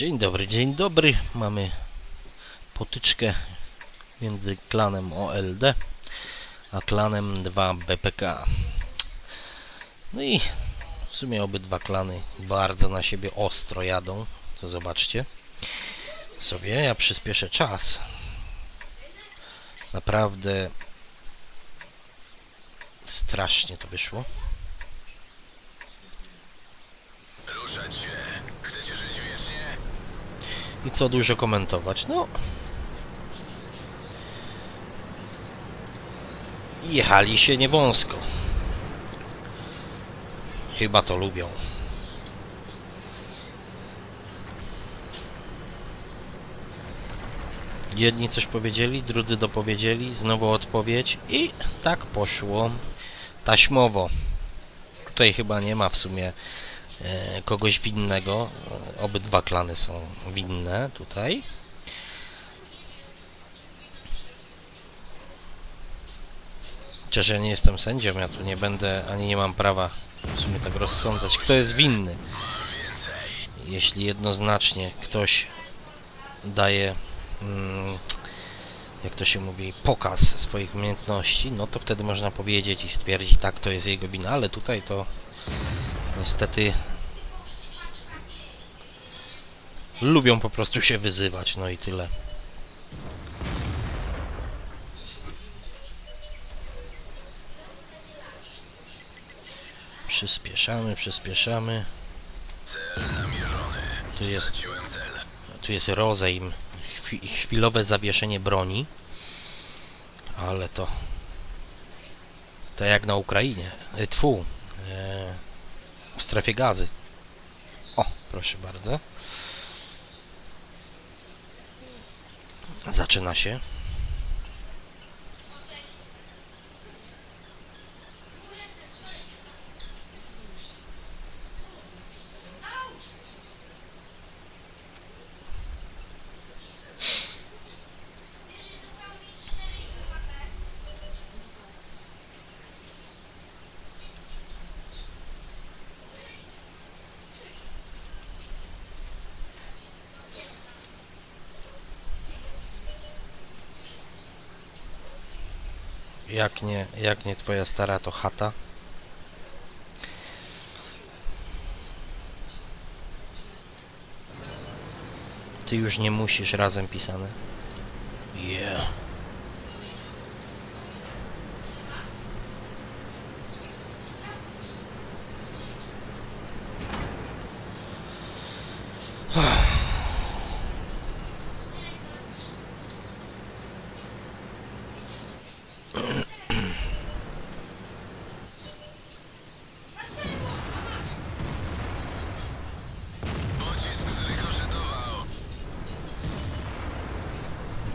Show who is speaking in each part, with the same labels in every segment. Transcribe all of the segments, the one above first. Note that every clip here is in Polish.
Speaker 1: Dzień dobry, dzień dobry. Mamy potyczkę między klanem OLD a klanem 2 BPK. No i w sumie obydwa klany bardzo na siebie ostro jadą. To zobaczcie sobie. Ja przyspieszę czas. Naprawdę strasznie to wyszło. I co dużo komentować? No. Jechali się niewąsko. Chyba to lubią. Jedni coś powiedzieli, drudzy dopowiedzieli, znowu odpowiedź i tak poszło taśmowo. Tutaj chyba nie ma w sumie kogoś winnego. E, Obydwa klany są winne tutaj. Chociaż ja nie jestem sędzią, ja tu nie będę, ani nie mam prawa w sumie tak rozsądzać, kto jest winny. Jeśli jednoznacznie ktoś daje, mm, jak to się mówi, pokaz swoich umiejętności, no to wtedy można powiedzieć i stwierdzić, tak, to jest jego wina, ale tutaj to niestety lubią po prostu się wyzywać, no i tyle. Przyspieszamy, przyspieszamy.
Speaker 2: Cel namierzony.
Speaker 1: Tu jest-. Tu jest rozejm, chwi chwilowe zawieszenie broni. Ale to... To jak na Ukrainie. E, Tfu. E, w strefie gazy. O, proszę bardzo. Zaczyna się. Jak nie, jak nie twoja stara, to chata. Ty już nie musisz razem pisane. Yeah.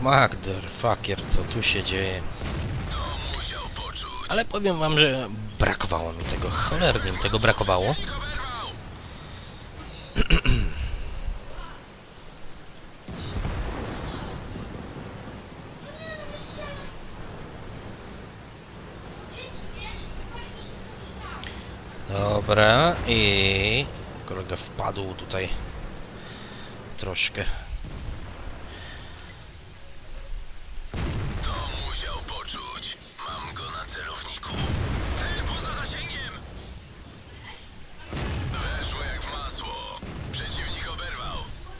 Speaker 1: Motherfucker, co tu się dzieje? Ale powiem wam, że brakowało mi tego, cholernie mi tego brakowało. Dobra, i kolega wpadł tutaj troszkę.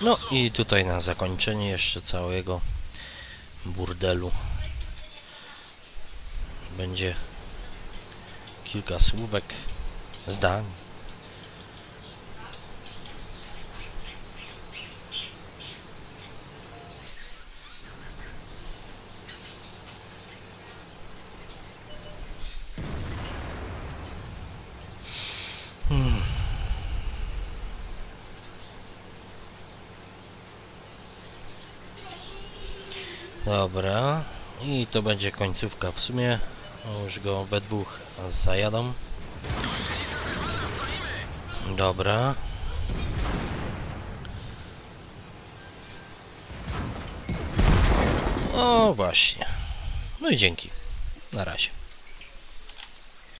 Speaker 1: No i tutaj na zakończenie jeszcze całego burdelu będzie kilka słówek, zdań. Dobra. I to będzie końcówka w sumie. O, Już go we dwóch zajadą. Dobra. O właśnie. No i dzięki. Na razie.